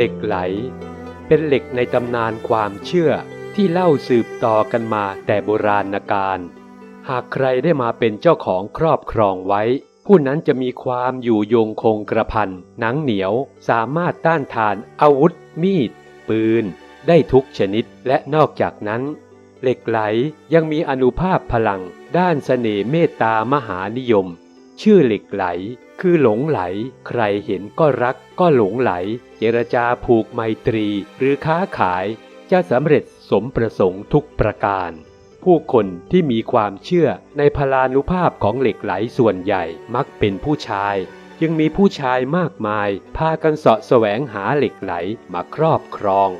เหล็กไหล เป็นเหล็กในตำนานความเชื่อที่เล่าสืบต่อกันมาแต่โบราณกาลหากใครได้มาเป็นเจ้าของครอบครองไว้ ผู้นั้นจะมีความอยู่ยงคงกระพันหนังเหนียว สามารถต้านทานอาวุธ มีด ปืน ได้ทุกชนิดและนอกจากนั้น เหล็กไหลยังมีอนุภาพพลังด้านเสน่ห์เมตตามหานิยม ชื่อเหล็กไหล คือหลงไหล ใครเห็นก็รักก็หลงไหล เจรจาผูกไมตรี หรือค้าขาย จะสำเร็จสมประสงค์ทุกประการ ผู้คนที่มีความเชื่อในพลานุภาพของเหล็กไหลส่วนใหญ่มักเป็นผู้ชาย จึงมีผู้ชายมากมาย พากันเสาะแสวงหาเหล็กไหลมาครอบครอง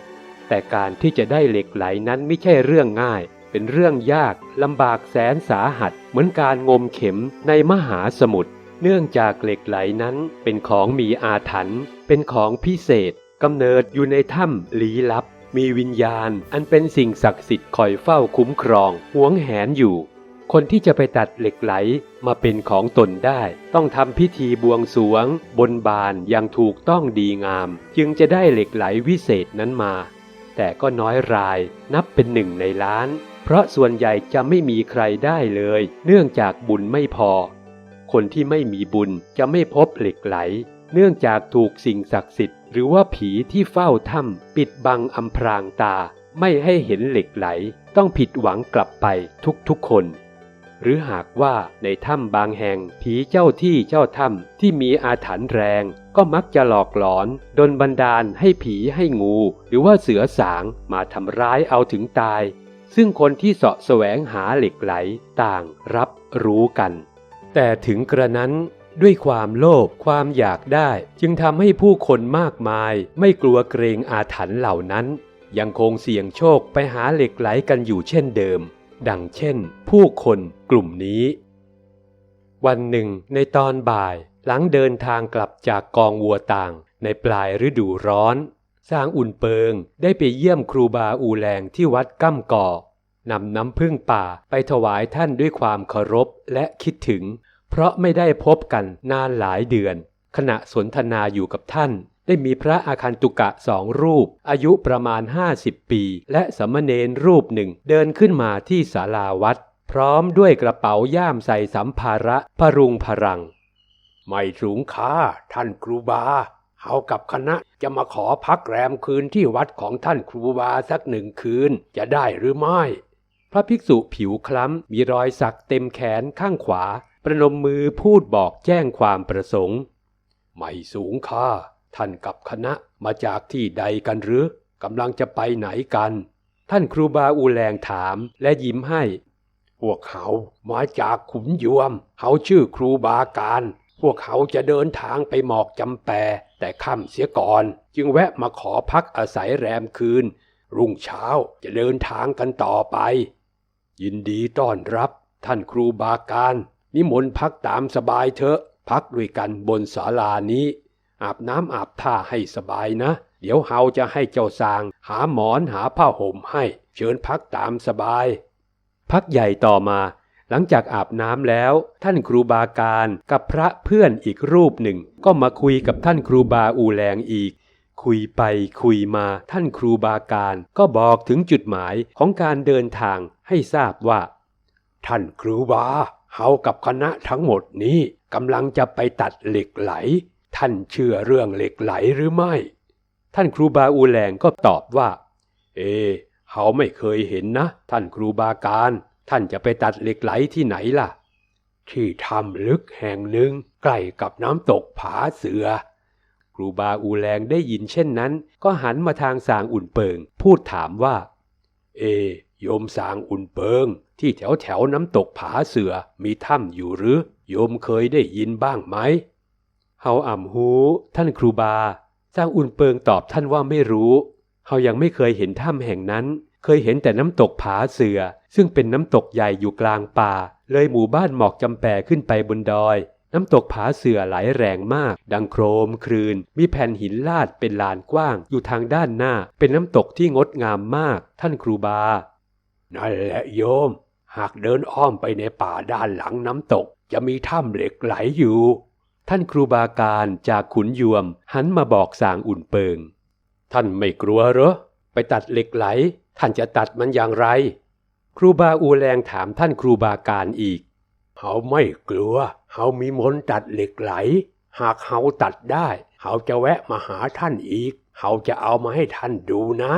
แต่การที่จะได้เหล็กไหลนั้นไม่ใช่เรื่องง่าย เป็นเรื่องยากลำบากแสนสาหัส เหมือนการงมเข็มในมหาสมุทรเนื่องจากเหล็กไหลนั้นเป็นของมีอาถรรพ์เป็นของพิเศษกำเนิดอยู่ในถ้ำลี้ลับ มีวิญญาณอันเป็นสิ่งศักดิ์สิทธิ์คอยเฝ้าคุ้มครองหวงแหนอยู่ คนที่จะไปตัดเหล็กไหลมาเป็นของตนได้ ต้องทำพิธีบวงสวง บนบานอย่างถูกต้องดีงาม จึงจะได้เหล็กไหลวิเศษนั้นมา แต่ก็น้อยรายนับเป็นหนึ่งในล้าน เพราะส่วนใหญ่จะไม่มีใครได้เลย เนื่องจากบุญไม่พอ คนที่ไม่มีบุญจะไม่พบเหล็กไหล เนื่องจากถูกสิ่งศักดิ์สิทธิ์หรือว่าผีที่เฝ้าถ้ำปิดบังอำพรางตา ไม่ให้เห็นเหล็กไหล ต้องผิดหวังกลับไปทุกๆคนหรือหากว่าในถ้ำบางแห่งผีเจ้าที่เจ้าถ้ำที่มีอาถรรพ์แรง ก็มักจะหลอกหลอนดนบันดาลให้ผีให้งู หรือว่าเสือสางมาทำร้ายเอาถึงตาย ซึ่งคนที่เสาะแสวงหาเหล็กไหลต่างรับรู้กัน แต่ถึงกระนั้นด้วยความโลภความอยากได้ จึงทำให้ผู้คนมากมาย ไม่กลัวเกรงอาถรรพ์เหล่านั้น ยังคงเสี่ยงโชคไปหาเหล็กไหลกันอยู่เช่นเดิม ดังเช่น ผู้คนกลุ่มนี้ วันหนึ่งในตอนบ่าย หลังเดินทางกลับจากกองวัวต่างในปลายฤดูร้อน สร้างอุ่นเปิงได้ไปเยี่ยมครูบาอูแลงที่วัดก้ำก่อนำน้ำพึ่งป่าไปถวายท่านด้วยความเคารพและคิดถึง เพราะไม่ได้พบกันนานหลายเดือน ขณะสนทนาอยู่กับท่านได้มีพระอาคันตุกะสองรูป อายุประมาณ 50 ปี และสมณเณรรูปหนึ่งเดินขึ้นมาที่ศาลาวัด พร้อมด้วยกระเป๋าย่ามใส่สัมภาระพรุงพรัง ไม่สูงค่าท่านครูบาเฮากับคณะจะมาขอพักแรมคืนที่วัดของท่านครูบาสักหนึ่งคืนจะได้หรือไม่ พระภิกษุผิวคล้ำมีรอยสักเต็มแขนข้างขวา ประนมมือพูดบอกแจ้งความประสงค์ ไม่สูงค่า ท่านกับคณะมาจากที่ใดกันหรือกำลังจะไปไหนกัน ท่านครูบาอูแลงถามและยิ้มให้ พวกเขามาจากขุนยวมเขาชื่อครูบาการ พวกเขาจะเดินทางไปหมอกจำแปแต่ค่ำเสียก่อน จึงแวะมาขอพักอาศัยแรมคืน รุ่งเช้าจะเดินทางกันต่อไป ยินดีต้อนรับท่านครูบาการ นิมนต์พักตามสบายเถอะ พักด้วยกันบนศาลานี้ อาบน้ำอาบท่าให้สบายนะ เดี๋ยวเฮาจะให้เจ้าสาง หาหมอนหาผ้าห่มให้ เชิญพักตามสบาย พักใหญ่ต่อมา หลังจากอาบน้ำแล้ว ท่านครูบาการกับพระเพื่อนอีกรูปหนึ่ง ก็มาคุยกับท่านครูบาอูแลงอีก คุยไปคุยมาท่านครูบาการก็บอกถึงจุดหมายของการเดินทางให้ทราบว่า ท่านครูบาเฮากับคณะทั้งหมดนี้กำลังจะไปตัดเหล็กไหล ท่านเชื่อเรื่องเหล็กไหลหรือไม่ ท่านครูบาอูแลงก็ตอบว่า เอเฮาไม่เคยเห็นนะ ท่านครูบาการ ท่านจะไปตัดเหล็กไหลที่ไหนล่ะ ที่ถ้ำลึกแห่งหนึ่งใกล้กับน้ำตกผาเสือ ครูบาอูแลงได้ยินเช่นนั้น ก็หันมาทางสางอุ่นเปิง พูดถามว่า เอ โยมสางอุ่นเปิง ที่แถวแถวน้ำตกผาเสือมีถ้ำอยู่หรือ โยมเคยได้ยินบ้างไหมเฮาอ่ำหูท่านครูบาสางอุ่นเปิงตอบท่านว่าไม่รู้เฮายังไม่เคยเห็นถ้ำแห่งนั้น เคยเห็นแต่น้ำตกผาเสือ ซึ่งเป็นน้ำตกใหญ่อยู่กลางป่า เลยหมู่บ้านหมอกจำแปขึ้นไปบนดอย น้ำตกผาเสือไหลแรงมาก ดังโครมครืน มีแผ่นหินลาดเป็นลานกว้าง อยู่ทางด้านหน้า เป็นน้ำตกที่งดงามมาก ท่านครูบา นั่นแหละโยม หากเดินอ้อมไปในป่าด้านหลังน้ำตก จะมีถ้ำเหล็กไหลอยู่ ท่านครูบาการจากขุนยวม หันมาบอกสางอุ่นเปิง ท่านไม่กลัวเหรอ ไปตัดเหล็กไหล ท่านจะตัดมันอย่างไร ครูบาอูแลงถามท่านครูบาการอีก เฮาไม่กลัว เฮามีมนต์ตัดเหล็กไหล หากเฮาตัดได้ เฮาจะแวะมาหาท่านอีก เฮาจะเอามาให้ท่านดูนะ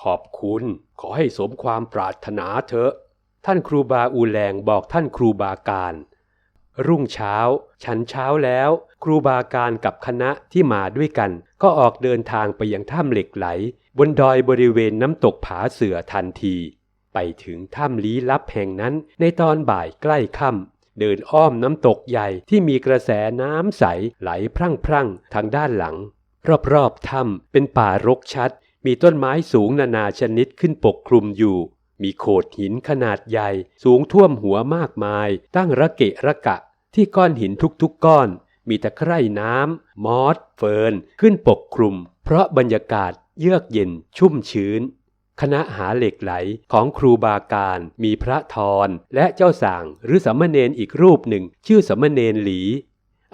ขอบคุณ ขอให้สมความปรารถนาเถอะ ท่านครูบาอูแลงบอกท่านครูบาการ รุ่งเช้า ฉันเช้าแล้ว ครูบาการกับคณะที่มาด้วยกัน ก็ออกเดินทางไปยังถ้ำเหล็กไหล บนดอยบริเวณน้ำตกผาเสือทันที ไปถึงถ้ำลี้ลับแห่งนั้นในตอนบ่ายใกล้ค่ำเดินอ้อมน้ำตกใหญ่ที่มีกระแสน้ำใสไหลพรั่งพรั่งๆทางด้านหลัง รอบๆถ้ำเป็นป่ารกชัด มีต้นไม้สูงนานาชนิดขึ้นปกคลุมอยู่ มีโขดหินขนาดใหญ่ สูงท่วมหัวมากมาย ตั้งระเกะระกะ ที่ก้อนหินทุกๆก้อน มีตะไคร่น้ำมอสเฟิร์นขึ้นปกคลุม เพราะบรรยากาศ เยือกเย็นชุ่มชื้น คณะหาเหล็กไหลของครูบาการมีพระทรและเจ้าส่างหรือสามเณรอีกรูปหนึ่ง ชื่อสามเณรหลี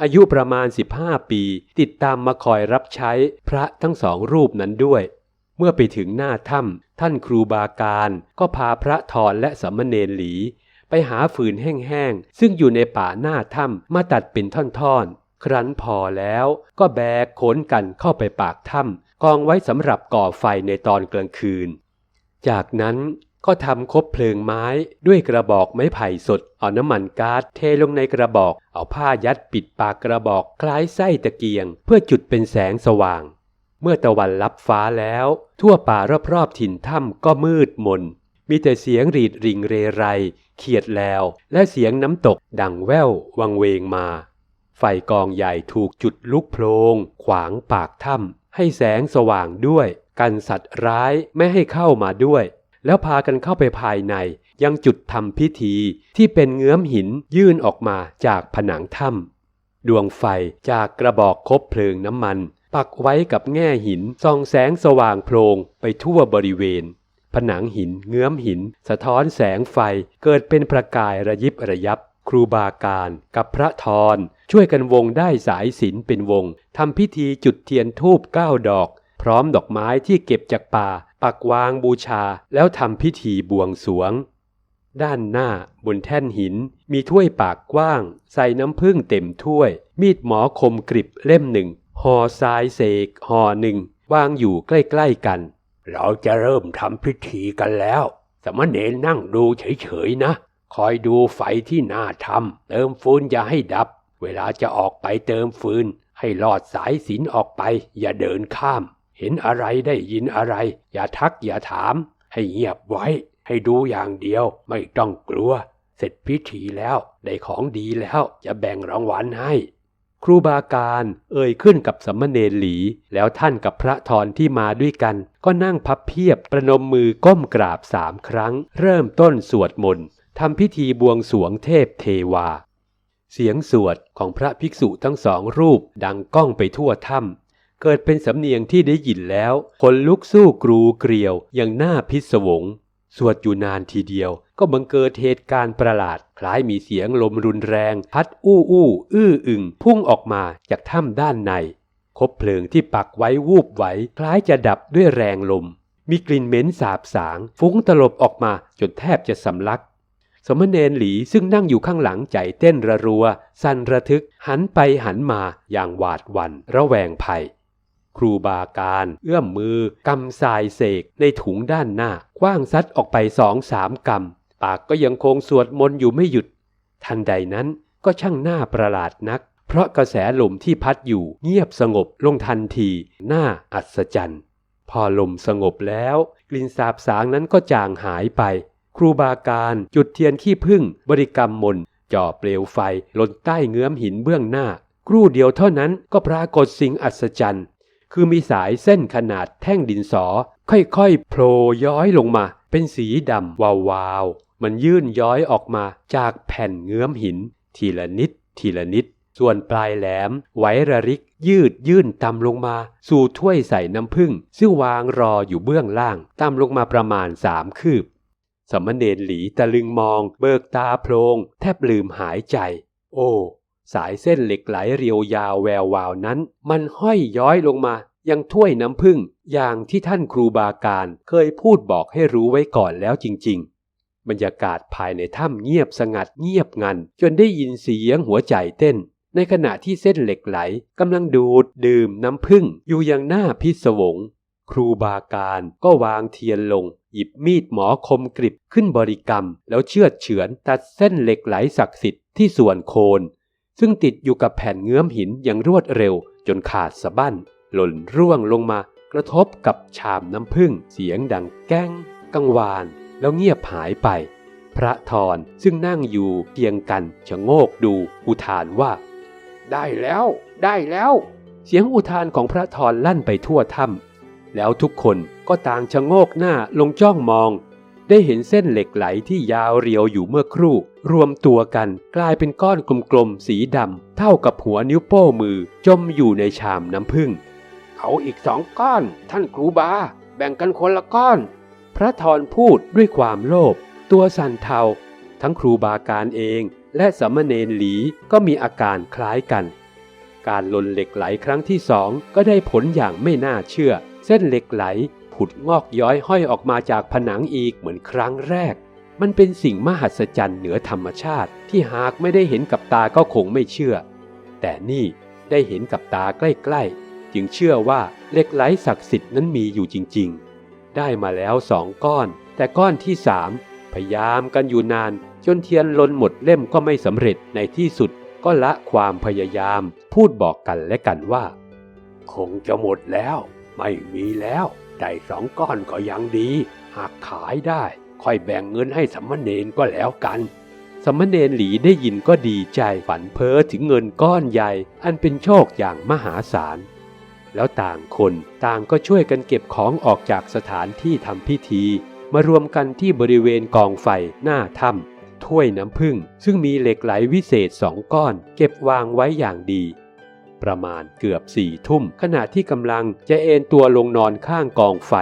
อายุประมาณ 15 ปี ติดตามมาคอยรับใช้พระทั้งสองรูปนั้นด้วย เมื่อไปถึงหน้าถ้ำท่านครูบาการก็พาพระทรและสามเณรหลี ไปหาฟืนแห้งๆซึ่งอยู่ในป่าหน้าถ้ำมาตัดเป็นท่อนๆครั้นพอแล้วก็แบกขนกันเข้าไปปากถ้ำ กองไว้สำหรับก่อไฟในตอนกลางคืน จากนั้นก็ทำคบเพลิงไม้ด้วยกระบอกไม้ไผ่สด เอาน้ำมันก๊าซเทลงในกระบอก เอาผ้ายัดปิดปากกระบอกคล้ายไส้ตะเกียง เพื่อจุดเป็นแสงสว่าง เมื่อตะวันลับฟ้าแล้ว ทั่วป่ารอบๆถิ่นถ้ำก็มืดมน มีแต่เสียงรีดริงเรไร เขียดแล้ว และเสียงน้ำตกดังแว่ววังเวงมา ไฟกองใหญ่ถูกจุดลุกโพลงขวางปากถ้ำ ให้แสงสว่างด้วย กันสัตว์ร้ายไม่ให้เข้ามาด้วย แล้วพากันเข้าไปภายใน ยังจุดทำพิธีที่เป็นเงื้อมหินยื่นออกมาจากผนังถ้ำดวงไฟจากกระบอกคบเพลิงน้ำมัน ปักไว้กับแง่หินส่องแสงสว่างโพลงไปทั่วบริเวณ ผนังหินเงื้อมหิน สะท้อนแสงไฟเกิดเป็นประกายระยิบระยับ ครูบาการกับพระทรช่วยกันวงได้สายสิญจนเป็นวงทำพิธีจุดเทียนทูบเก้าดอก พร้อมดอกไม้ที่เก็บจากป่า ปักวางบูชาแล้วทำพิธีบวงสวง ด้านหน้าบนแท่นหิน มีถ้วยปากกว้าง ใส่น้ำผึ้งเต็มถ้วย มีดหมอคมกริบเล่มหนึ่งห่อทรายเสกห่อหนึ่งวางอยู่ใกล้ๆกัน เราจะเริ่มทำพิธีกันแล้ว สมณเณรนั่งดูเฉยๆนะ คอยดูไฟที่หน้าทำเติมฟืนอย่าให้ดับ เวลาจะออกไปเติมฟืน ให้ลอดสายสินออกไป อย่าเดินข้าม เห็นอะไรได้ยินอะไร อย่าทักอย่าถาม ให้เงียบไว้ ให้ดูอย่างเดียวไม่ต้องกลัว เสร็จพิธีแล้วได้ของดีแล้วจะแบ่งรางวัลให้ ครูบาการเอ่ยขึ้นกับสมณเณรหลี แล้วท่านกับพระทรที่มาด้วยกัน ก็นั่งพับเพียบประนมมือก้มกราบสามครั้ง เริ่มต้นสวดมนต์ ทำพิธีบวงสวงเทพเทวา เสียงสวดของพระภิกษุทั้งสองรูปดังก้องไปทั่วถ้ำเกิดเป็นสำเนียงที่ได้ยินแล้วคนลุกสู้กรูเกลียวอย่างหน้าพิศวง สวดอยู่นานทีเดียว ก็บังเกิดเหตุการณ์ประหลาด คล้ายมีเสียงลมรุนแรง พัดอู้อู้อื้ออึงพุ่งออกมาจากถ้ำด้านในคบเพลิงที่ปักไว้วูบไหว คล้ายจะดับด้วยแรงลม มีกลิ่นเหม็นสาบสาง ฟุ้งตลบออกมาจนแทบจะสำลัก สมณเณรหลีซึ่งนั่งอยู่ข้างหลังใจเต้นระรัว สั่นระทึกหันไปหันมาอย่างหวาดหวัน่นระแวงภัย ครูบาการ เอื้อมมือกำทรายเสกในถุงด้านหน้า คว้างซัดออกไปสองสามกำปากก็ยังคงสวดมนต์อยู่ไม่หยุด ทันใดนั้นก็ช่างหน้าประหลาดนัก เพราะกระแสลมที่พัดอยู่เงียบสงบลงทันทีหน่าอัศจรรย์ พอลมสงบแล้ว กลิ่นสาบสางนั้นก็จางหายไป ครูบาการจุดเทียนขี้ผึ้งบริกรรมมนจ่อเปลวไฟหล่นใต้เงื้อมหินเบื้องหน้า ครู่เดียวเท่านั้นก็ปรากฏสิ่งอัศจรรย์คือมีสายเส้นขนาดแท่งดินสอ ค่อยๆโผล่ย้อยลงมา เป็นสีดำวาวๆมันยื่นย้อยออกมาจากแผ่นเงื้อมหิน ทีละนิด ทีละนิด ส่วนปลายแหลมไหวระริก ยืดยื่นต่ำลงมา สู่ถ้วยใส่น้ำผึ้งซึ่งวางรออยู่เบื้องล่างต่ำลงมาประมาณสามคืบ สมณเณรหลีตะลึงมอง เบิกตาโพลงแทบลืมหายใจ โอ้ สายเส้นเหล็กไหลเรียวยาวแวววาวนั้น มันห้อยย้อยลงมา ยังถ้วยน้ำผึ้งอย่างที่ท่านครูบาการเคยพูดบอกให้รู้ไว้ก่อนแล้วจริง ๆ บรรยากาศภายในถ้ำเงียบสงัดเงียบงัน จนได้ยินเสียงหัวใจเต้น ในขณะที่เส้นเหล็กไหลกำลังดูดดื่มน้ำผึ้งอยู่อย่างหน้าพิศวง ครูบาการก็วางเทียนลง หยิบมีดหมอคมกริบขึ้นบริกรรม แล้วเชือดเฉือนตัดเส้นเหล็กไหลศักดิ์สิทธิ์ที่ส่วนโคน ซึ่งติดอยู่กับแผ่นเงื้อมหินอย่างรวดเร็ว จนขาดสะบั้น หล่นร่วงลงมากระทบกับชามน้ำผึ้งเสียงดังแก้งกังวาน แล้วเงียบหายไป พระธรซึ่งนั่งอยู่เคียงกันชะโงกดูอุทานว่า ได้แล้ว ได้แล้ว เสียงอุทานของพระธรลั่นไปทั่วถ้ำ แล้วทุกคนก็ต่างชะโงกหน้าลงจ้องมอง ได้เห็นเส้นเหล็กไหลที่ยาวเรียวอยู่เมื่อครู่ รวมตัวกันกลายเป็นก้อนกลมๆสีดำเท่ากับหัวนิ้วโป้มือจมอยู่ในชามน้ำผึ้งเอาอีกสองก้อน ท่านครูบา แบ่งกันคนละก้อน พระธรพูดด้วยความโลภตัวสั่นเทา ทั้งครูบาการเองและสามเณรหลีก็มีอาการคล้ายกัน การลนเหล็กไหลครั้งที่สองก็ได้ผลอย่างไม่น่าเชื่อ เส้นเหล็กไหลผุดงอกย้อยห้อยออกมาจากผนังอีกเหมือนครั้งแรก มันเป็นสิ่งมหัศจรรย์เหนือธรรมชาติ ที่หากไม่ได้เห็นกับตาก็คงไม่เชื่อ แต่นี่ได้เห็นกับตาใกล้ๆ จึงเชื่อว่าเหล็กไหลศักดิ์สิทธิ์นั้นมีอยู่จริงๆ ได้มาแล้วสองก้อน แต่ก้อนที่สามพยายามกันอยู่นาน จนเทียนลนหมดเล่มก็ไม่สำเร็จในที่สุดก็ละความพยายาม พูดบอกกันและกันว่า คงจะหมดแล้ว ไม่มีแล้วได้สองก้อนก็ยังดี หากขายได้ ค่อยแบ่งเงินให้สามเณรก็แล้วกัน สมณเณรหลีได้ยินก็ดีใจฝันเพ้อถึงเงินก้อนใหญ่ อันเป็นโชคอย่างมหาศาล แล้วต่างคนต่างก็ช่วยกันเก็บของออกจากสถานที่ทำพิธี มารวมกันที่บริเวณกองไฟหน้าถ้ำถ้วยน้ำผึ้งซึ่งมีเหล็กไหลวิเศษสองก้อน เก็บวางไว้อย่างดี ประมาณเกือบสี่ทุ่ม ขณะที่กำลังจะเอนตัวลงนอนข้างกองไฟ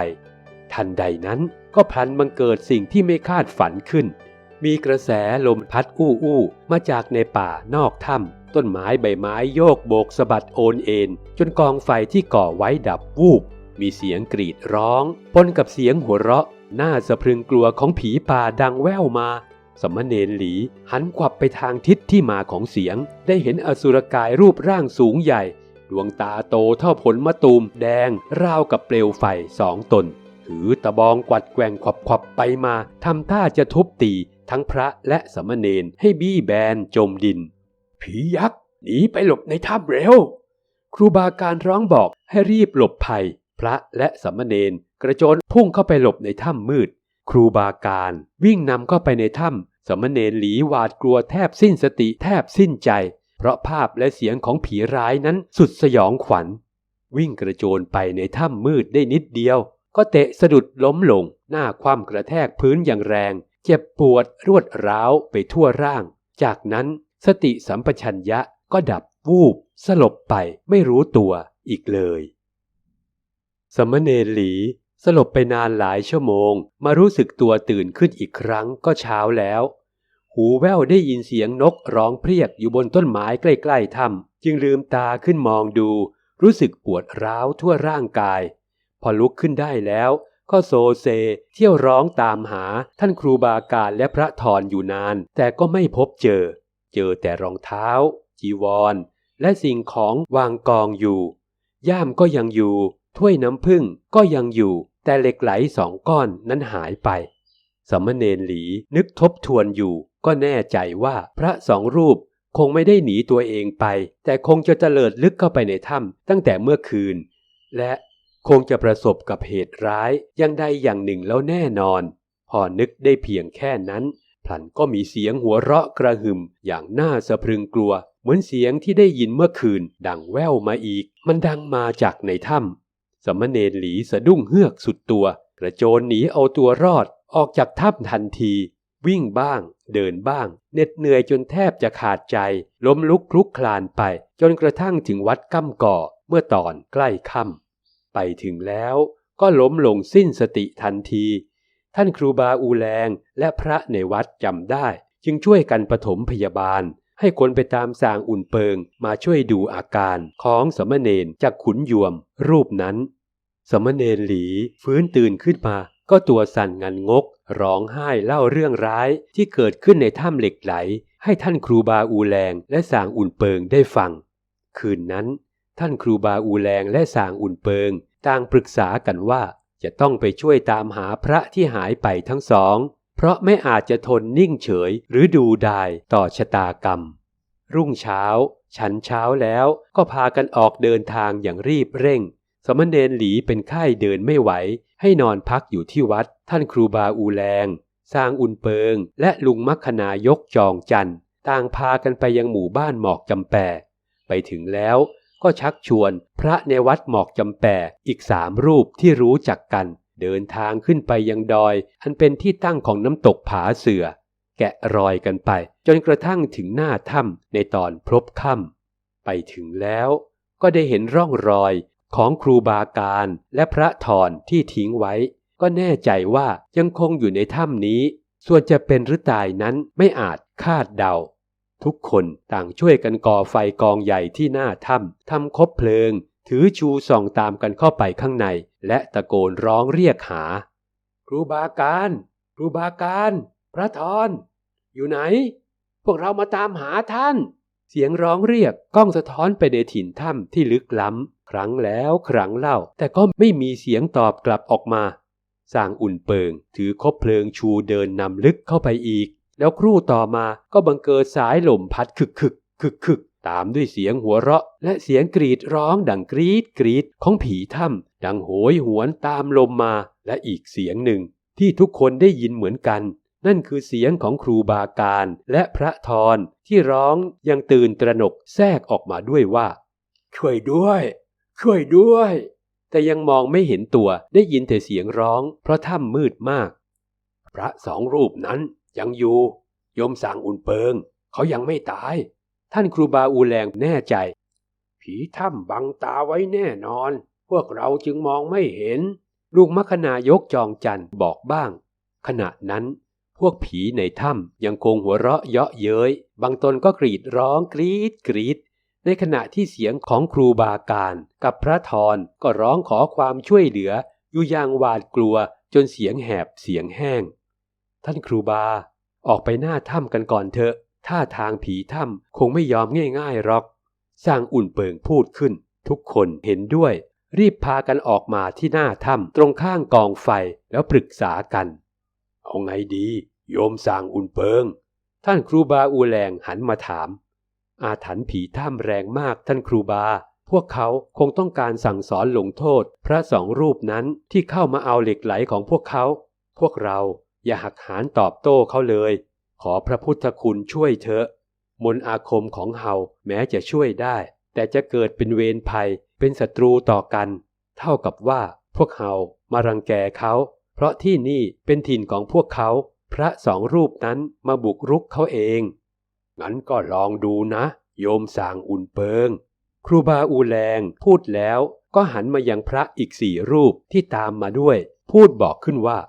ทันใดนั้นก็พลันบังเกิดสิ่งที่ไม่คาดฝันขึ้น มีกระแสลมพัดอู้อู้มาจากในป่านอกถ้ำต้นไม้ใบไม้โยกโบกสะบัดโอนเอ็นจนกองไฟที่ก่อไว้ดับวูบ มีเสียงกรีดร้อง ปนกับเสียงหัวเราะ น่าสะพรึงกลัวของผีป่าดังแว่วมา สมณเณรหลีหันกวับไปทางทิศที่มาของเสียง ได้เห็นอสุรกายรูปร่างสูงใหญ่ ดวงตาโตเท่าผลมะตูมแดง ราวกับเปลวไฟสองตน ถือตะบองกวัดแกว่งขวับๆไปมาทำท่าจะทุบตีทั้งพระและสมณเณรให้บี้แบนจมดิน ผียักษ์หนีไปหลบในถ้ำเร็ว ครูบาการร้องบอกให้รีบหลบภัย พระและสามเณรกระโจนพุ่งเข้าไปหลบในถ้ำมืด ครูบาการ วิ่งนำเข้าไปในถ้ำสามเณรหลีหวาดกลัวแทบสิ้นสติแทบสิ้นใจ เพราะภาพและเสียงของผีร้ายนั้นสุดสยองขวัญ วิ่งกระโจนไปในถ้ำมืดได้นิดเดียว ก็เตะสะดุดล้มลง หน้าคว่ำกระแทกพื้นอย่างแรง เจ็บปวดรวดร้าวไปทั่วร่าง จากนั้นสติสัมปชัญญะก็ดับวูบ สลบไปไม่รู้ตัวอีกเลย สมณเณรหลี สลบไปนานหลายชั่วโมง มารู้สึกตัวตื่นขึ้นอีกครั้งก็เช้าแล้ว หูแว่วได้ยินเสียงนกร้องเพรียกอยู่บนต้นไม้ใกล้ๆถ้ำจึงลืมตาขึ้นมองดู รู้สึกปวดร้าวทั่วร่างกาย พอลุกขึ้นได้แล้ว ก็โซเซ เที่ยวร้องตามหาท่านครูบาการและพระธรอยู่นาน แต่ก็ไม่พบเจอ เจอแต่รองเท้า จีวร และสิ่งของวางกองอยู่ ย่ามก็ยังอยู่ ถ้วยน้ำผึ้งก็ยังอยู่ แต่เหล็กไหลสองก้อนนั้นหายไป สมณเณรหลีนึกทบทวนอยู่ ก็แน่ใจว่าพระสองรูปคงไม่ได้หนีตัวเองไป แต่คงจะเตลิดลึกเข้าไปในถ้ำตั้งแต่เมื่อคืน และคงจะประสบกับเหตุร้ายอย่างใดอย่างหนึ่งแล้วแน่นอน พอนึกได้เพียงแค่นั้นพลันก็มีเสียงหัวเราะกระหึ่มอย่างน่าสะพรึงกลัว เหมือนเสียงที่ได้ยินเมื่อคืน ดังแว่วมาอีก มันดังมาจากในถ้ำ สมณเณรหลีสะดุ้งเฮือกสุดตัว กระโจนหนีเอาตัวรอดออกจากถ้ำทันที วิ่งบ้าง เดินบ้างเหน็ดเหนื่อยจนแทบจะขาดใจ ล้มลุกคลุกคลานไป จนกระทั่งถึงวัดก้ำก่อเมื่อตอนใกล้ค่ำไปถึงแล้วก็ล้มลงสิ้นสติทันที ท่านครูบาอูแลงและพระในวัดจำได้ จึงช่วยกันปฐมพยาบาล ให้คนไปตามสางอุ่นเปิงมาช่วยดูอาการของสมณเณรจากขุนยวม รูปนั้น สมณเณรหลีฟื้นตื่นขึ้นมา ก็ตัวสั่นงันงก ร้องไห้เล่าเรื่องร้ายที่เกิดขึ้นในถ้ำเหล็กไหล ให้ท่านครูบาอูแลงและสางอุ่นเปิงได้ฟัง คืนนั้น ท่านครูบาอูแลงและสางอุ่นเปิง ต่างปรึกษากันว่าจะต้องไปช่วยตามหาพระที่หายไปทั้งสอง เพราะไม่อาจจะทนนิ่งเฉยหรือดูดายต่อชะตากรรม รุ่งเช้า ฉันเช้าแล้วก็พากันออกเดินทางอย่างรีบเร่ง สมณเณรหลีเป็นไข้เดินไม่ไหว ให้นอนพักอยู่ที่วัด ท่านครูบาอูแลงสร้างอุนเปิง และลุงมัคคณายกจองจันต่างพากันไปยังหมู่บ้านหมอกจำแปไปถึงแล้วก็ชักชวนพระในวัดหมอกจำแปอีกสามรูปที่รู้จักกัน เดินทางขึ้นไปยังดอย อันเป็นที่ตั้งของน้ำตกผาเสือ แกะรอยกันไป จนกระทั่งถึงหน้าถ้ำในตอนพลบค่ำไปถึงแล้ว ก็ได้เห็นร่องรอยของครูบาการและพระธรที่ทิ้งไว้ ก็แน่ใจว่ายังคงอยู่ในถ้ำนี้ ส่วนจะเป็นหรือตายนั้นไม่อาจคาดเดา ทุกคนต่างช่วยกันก่อไฟกองใหญ่ที่หน้าถ้ำทำคบเพลิง ถือชูส่องตามกันเข้าไปข้างใน และตะโกนร้องเรียกหา ครูบาการ ครูบาการ พระธรอยู่ไหน พวกเรามาตามหาท่าน เสียงร้องเรียกก้องสะท้อนไปในถิ่นถ้ำที่ลึกล้ำ ครั้งแล้วครั้งเล่า แต่ก็ไม่มีเสียงตอบกลับออกมาสร้างอุ่นเปิง ถือคบเพลิงชูเดินนำลึกเข้าไปอีก แล้วครู่ต่อมาก็บังเกิดสายลมพัดคึกคึกคึกคึก ตามด้วยเสียงหัวเราะ และเสียงกรีดร้องดังกรีดกรีดของผีถ้ำดังโหยหวนตามลมมา และอีกเสียงหนึ่ง ที่ทุกคนได้ยินเหมือนกัน นั่นคือเสียงของครูบาการและพระธรที่ร้องยังตื่นตระหนกแทรกออกมาด้วยว่า ช่วยด้วย ช่วยด้วย แต่ยังมองไม่เห็นตัวได้ยินแต่เสียงร้อง เพราะถ้ำมืดมาก พระสองรูปนั้นยังอยู่โยมสั่งอุ่นเปิง เขายังไม่ตาย ท่านครูบาอูแลงแน่ใจ ผีถ้ำบังตาไว้แน่นอน พวกเราจึงมองไม่เห็น ลุงมัคคณายกจองจันบอกบ้าง ขณะนั้น พวกผีในถ้ำยังคงหัวเราะเยาะเย้ย บางตนก็กรีดร้องกรีดกรีด ในขณะที่เสียงของครูบาการกับพระธรก็ร้องขอความช่วยเหลือ อยู่อย่างหวาดกลัวจนเสียงแหบเสียงแห้ง ท่านครูบาออกไปหน้าถ้ำกันก่อนเถอะ ท่าทางผีถ้ำคงไม่ยอมง่ายๆหรอก สร้างอุ่นเปิงพูดขึ้น ทุกคนเห็นด้วย รีบพากันออกมาที่หน้าถ้ำตรงข้างกองไฟแล้วปรึกษากัน เอาไงดี โยมสร้างอุ่นเปิง ท่านครูบาอูแลงหันมาถาม อาถรรพ์ผีถ้ำแรงมากท่านครูบา พวกเขาคงต้องการสั่งสอนลงโทษ พระสองรูปนั้นที่เข้ามาเอาเหล็กไหลของพวกเขา พวกเราอย่าหักหานตอบโต้เขาเลย ขอพระพุทธคุณช่วยเถอะ มนอาคมของเฮาแม้จะช่วยได้ แต่จะเกิดเป็นเวรภัยเป็นศัตรูต่อกัน เท่ากับว่าพวกเฮามารังแกเขา เพราะที่นี่เป็นถิ่นของพวกเขา พระสองรูปนั้นมาบุกรุกเขาเอง งั้นก็ลองดูนะ โยมสางอุ่นเปิง ครูบาอูแลงพูดแล้วก็หันมายังพระอีกสี่รูปที่ตามมาด้วย พูดบอกขึ้นว่า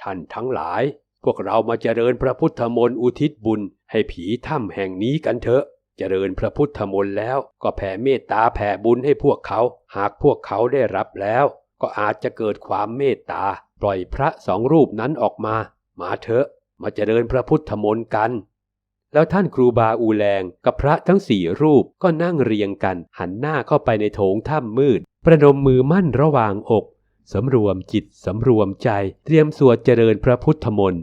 ท่านทั้งหลาย พวกเรามาเจริญพระพุทธมนต์อุทิศบุญ ให้ผีถ้ำแห่งนี้กันเถอะ เจริญพระพุทธมนต์แล้วก็แผ่เมตตาแผ่บุญให้พวกเขา หากพวกเขาได้รับแล้ว ก็อาจจะเกิดความเมตตา ปล่อยพระสองรูปนั้นออกมา มาเถอะ มาเจริญพระพุทธมนต์กัน แล้วท่านครูบาอูแลงกับพระทั้งสี่รูปก็นั่งเรียงกัน หันหน้าเข้าไปในโถงถ้ำมืด ประนมมือมั่นระหว่างอก สำรวมจิตสำรวมใจเตรียมสวดเจริญพระพุทธมนต์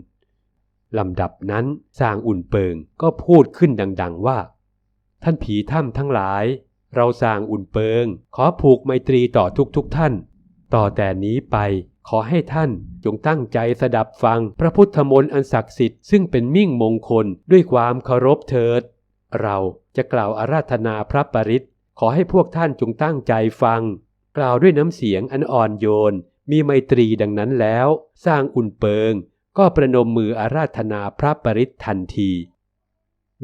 ลำดับนั้นสร้างอุ่นเปิงก็พูดขึ้นดัง ๆว่า ท่านผีถ้ำทั้งหลาย เราสร้างอุ่นเปิง ขอผูกไมตรีต่อทุกๆทท่าน ต่อแต่นี้ไปขอให้ท่านจงตั้งใจสดับฟังพระพุทธมนต์อันศักดิ์สิทธิ์ซึ่งเป็นมิ่งมงคลด้วยความเคารพเถิด เราจะกล่าวอาราธนาพระปริตขอให้พวกท่านจงตั้งใจฟัง กล่าวด้วยน้ำเสียงอันอ่อนโยน มีไมตรีดังนั้นแล้ว สร้างอุ่นเปิง ก็ประนมมืออาราธนาพระปริตทันที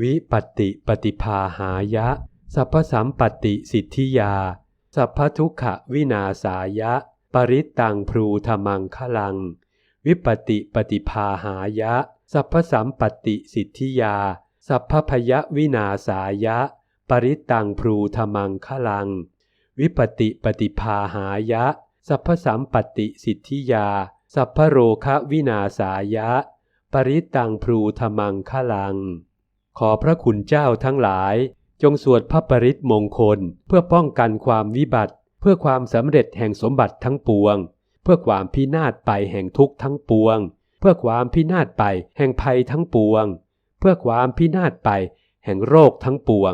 วิปติปฏิภาหายะ สัพพสัมปติสิทธิยา สัพพทุกขวินาสายะ ปริตตังพรูธมังคลัง วิปติปฏิภาหายะ สัพพสัมปติสิทธิยา สัพพพยวินาสายะ ปริตังพรูธมังคลัง วิปติปฏิภาหายะ สัพพสัมปติสิทธิยา สัพพโรคะวินาสายะ ปริตังพรูธมังคลัง ขอพระคุณเจ้าทั้งหลาย จงสวดพระปริตมงคล เพื่อป้องกันความวิบัติ เพื่อความสำเร็จแห่งสมบัติทั้งปวง เพื่อความพินาศไปแห่งทุกข์ทั้งปวง เพื่อความพินาศไปแห่งภัยทั้งปวง เพื่อความพินาศไปแห่งโรคทั้งปวง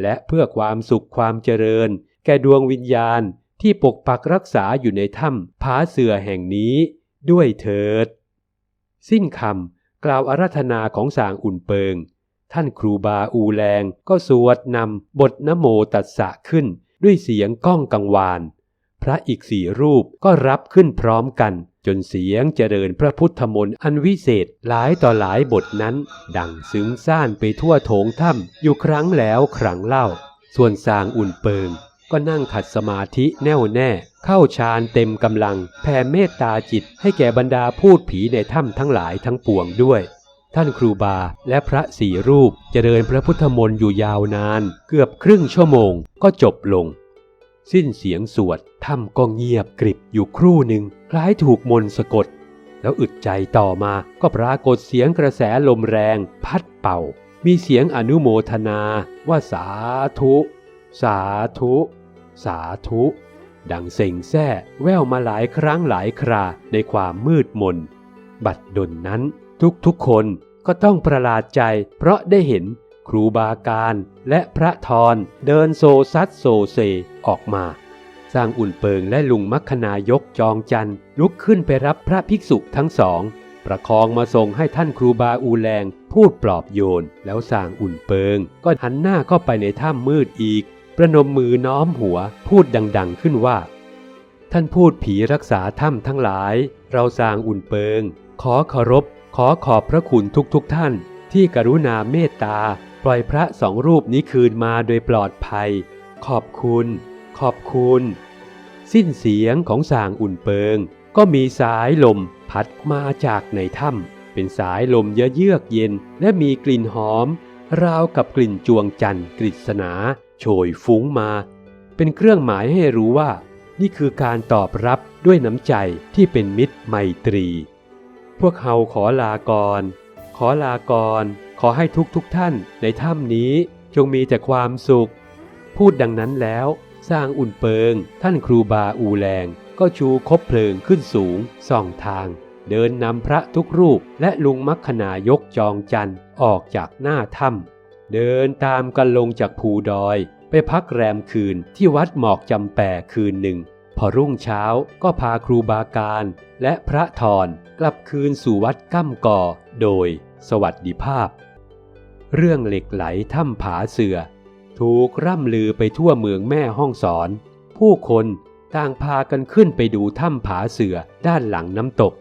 และเพื่อความสุขความเจริญ แก่ดวงวิญญาณที่ปกปักรักษาอยู่ในถ้ำผาเสือแห่งนี้ด้วยเถิด สิ้นคำกล่าวอารัธนาของสางอุ่นเปิง ท่านครูบาอูแลงก็สวดนำบทนโมตัสสะขึ้นด้วยเสียงก้องกังวาน พระอีกสี่รูปก็รับขึ้นพร้อมกัน จนเสียงเจริญพระพุทธมนต์อันวิเศษหลายต่อหลายบทนั้น ดังซึ้งซ่านไปทั่วโถงถ้ำอยู่ครั้งแล้วครั้งเล่า ส่วนสางอุ่นเปิง ก็นั่งขัดสมาธิแน่วแน่ เข้าฌานเต็มกำลัง แผ่เมตตาจิตให้แก่บรรดาพูดผีในถ้ำทั้งหลายทั้งปวงด้วย ท่านครูบาและพระสี่รูปเจริญพระพุทธมนต์อยู่ยาวนาน เกือบครึ่งชั่วโมงก็จบลง สิ้นเสียงสวดถ้ำก็เงียบกริบอยู่ครู่หนึ่งคล้ายถูกมนต์สะกด แล้วอึดใจต่อมาก็ปรากฏเสียงกระแสลมแรง พัดเป่า มีเสียงอนุโมทนาว่าสาธุ สาธุ สาธุ ดังเซ็งแซ่แววมาหลายครั้งหลายคราในความมืดมน บัดดลนั้นทุกๆคนก็ต้องประหลาดใจเพราะได้เห็นครูบาการและพระทรเดินโซซัดโซเซออกมา สร้างอุ่นเปิงและลุงมัคคณายกจองจันลุกขึ้นไปรับพระภิกษุทั้งสอง ประคองมาส่งให้ท่านครูบาอูแลงพูดปลอบโยน แล้วสร้างอุ่นเปิง ก็หันหน้าเข้าไปในถ้ำมืดอีก ประนมมือน้อมหัวพูดดัง ๆ ขึ้นว่า ท่านพูดผีรักษาถ้ำทั้งหลาย เราสร้างอุ่นเปิง ขอเคารพ ขอขอบพระคุณทุกๆทท่าน ที่กรุณาเมตตา ปล่อยพระสองรูปนี้คืนมาโดยปลอดภัย ขอบคุณ ขอบคุณ สิ้นเสียงของสางอุ่นเปิง ก็มีสายลมพัดมาจากในถ้ำเป็นสายลมเยือกเย็นและมีกลิ่นหอม ราวกับกลิ่นจวงจันทร์กฤษณา โชยฟุ้งมา เป็นเครื่องหมายให้รู้ว่า นี่คือการตอบรับด้วยน้ำใจที่เป็นมิตรไมตรี พวกเราขอลาก่อนขอลาก่อนขอให้ทุกทุกท่านในถ้ำนี้จงมีแต่ความสุข พูดดังนั้นแล้ว สร้างอุ่นเปิง ท่านครูบาอูแลงก็ชูคบเพลิงขึ้นสูงส่องทาง เดินนำพระทุกรูปและลุงมัคคณายกจองจันออกจากหน้าถ้ำ เดินตามกันลงจากภูดอย ไปพักแรมคืนที่วัดหมอกจำแปะคืนหนึ่ง พอรุ่งเช้าก็พาครูบาการและพระทรกลับคืนสู่วัดก้ำก่อ โดยสวัสดิภาพ เรื่องเหล็กไหลถ้ำผาเสือ ถูกร่ำลือไปทั่วเมืองแม่ห้องสอน ผู้คนต่างพากันขึ้นไปดูถ้ำผาเสือด้านหลังน้ำตก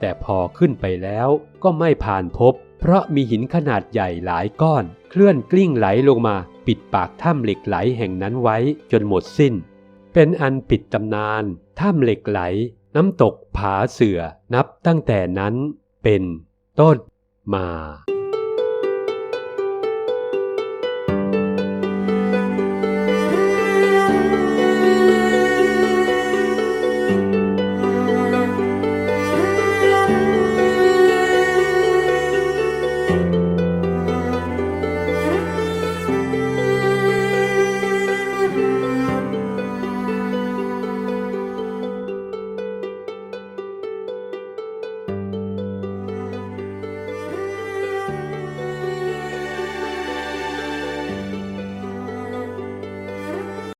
แต่พอขึ้นไปแล้วก็ไม่ผ่านพบ เพราะมีหินขนาดใหญ่หลายก้อน เคลื่อนกลิ้งไหลลงมาปิดปากถ้ำเหล็กไหลแห่งนั้นไว้จนหมดสิ้น เป็นอันปิดตำนานถ้ำเหล็กไหล น้ำตกผาเสือนับตั้งแต่นั้นเป็นต้นมา